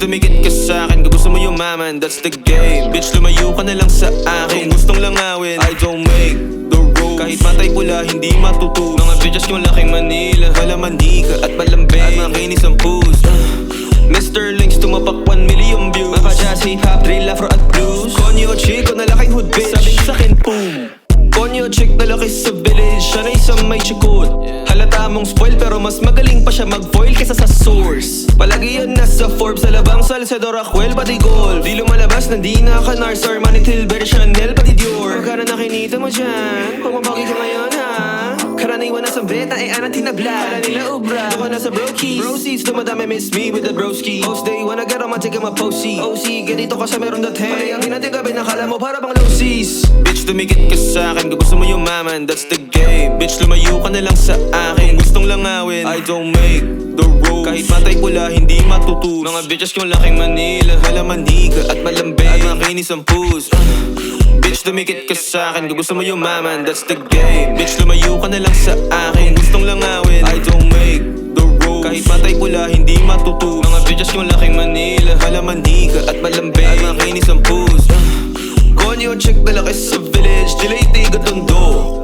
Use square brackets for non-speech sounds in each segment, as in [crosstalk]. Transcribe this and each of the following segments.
tumikit ka sa akin Kung gusto mo yumaman, that's the game. Bitch, lumayo ka na lang sa akin Kung gustong langawin, I don't make the rules. Kahit matay pula, hindi matutu Mga bitches yung laking Manila Malamandika at malambing. At makinis ang puss [sighs] Mr. Links tumapak 1 million views. Mga jazz, hop, drill, afro at blues. Konyo chico na laking hood bitch. Sabi sa akin, boom. Konyo chick na laki sa village Siya na isang may chikot. Halata mong spoil pero mas magaling pa siya mag-foil kesa sa source. Palagi yan nasa Forbes Alabang Salcedo Raquel pati gold. Di lumalabas na di na ka Nars Armani Tilbury Chanel pati Dior. Magkano na kinita mo dyan. Pumabagi ka ngayon ha? Karaniwan na sa beta ay anang tinabla Kala nila ubra. Ka na sa brokies Brosies dumadami miss me with the broski. Post day wanna get on my ticket my posty OC ganito ka sa meron dating Pare ang inating gabi nakala mo para bang low seas. Bitch tumikit ka sa akin Kung gusto mo yumaman that's the game. Bitch lumayo ka na lang sa akin Gustong langawin. I don't make the Kahit matay pula hindi matutus. Mga bitches yung laking Manila. Malamandika at malambing. At makinis ang puss Bitch, tumikit ka sa akin. Kung gusto mo yumaman, that's the game. Bitch, lumayo ka na lang sa akin. Gustong langawin, I don't make the rules. Kahit matay pula, hindi matutus. Mga bitches yung laking Manila. Malamandika at malambing. At makinis ang puss Konyo, check na laki sa village. Delay, tiga tondo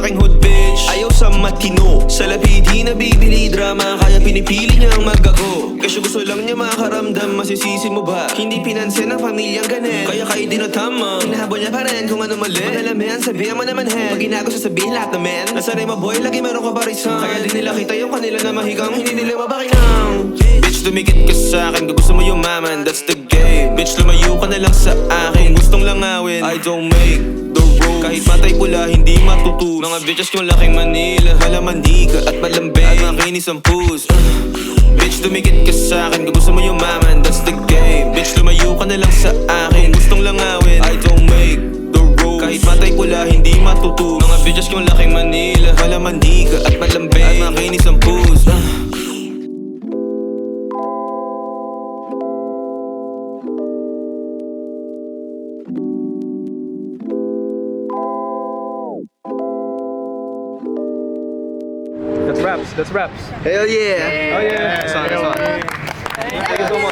laking hood bitch. Ayaw sa matino. Sa lapid, di na bibili drama. Kaya pinipili niyang magago Kasi gusto lang niya makaramdam. Masisisi mo ba? Hindi pinansin ang pamilyang ganin Kaya kayo din na tama Hinahabol niya pa rin kung ano mali. Manalaman, sabihan mo naman hen. Pag ginago sasabihin lahat na men. Nasanay mo boy, lagi meron ka parisan Kaya di nila kita yung kanila na mahigang. Hindi nila mabakinang Bitch, tumikit ka sa akin. Kung gusto mo yumaman, that's the game. Bitch, lumayo ka na lang sa akin. Gustong langawin, I don't make Kahit matay pula, hindi matutus Mga bitches yung laking Manila. Malamandika at malambing. At makinis ang puss Bitch, tumikit ka sa akin. Kung gusto mo yumaman, that's the game. Bitch, lumayo ka na lang sa akin. Gustong langawin, I don't make the rules. Kahit matay pula, hindi matutus Mga bitches yung laking Manila. Malamandika at malambing. At makinis ang puss That's raps, that's raps. Hell yeah! Oh yeah. Sorry, sorry. Thank you so much.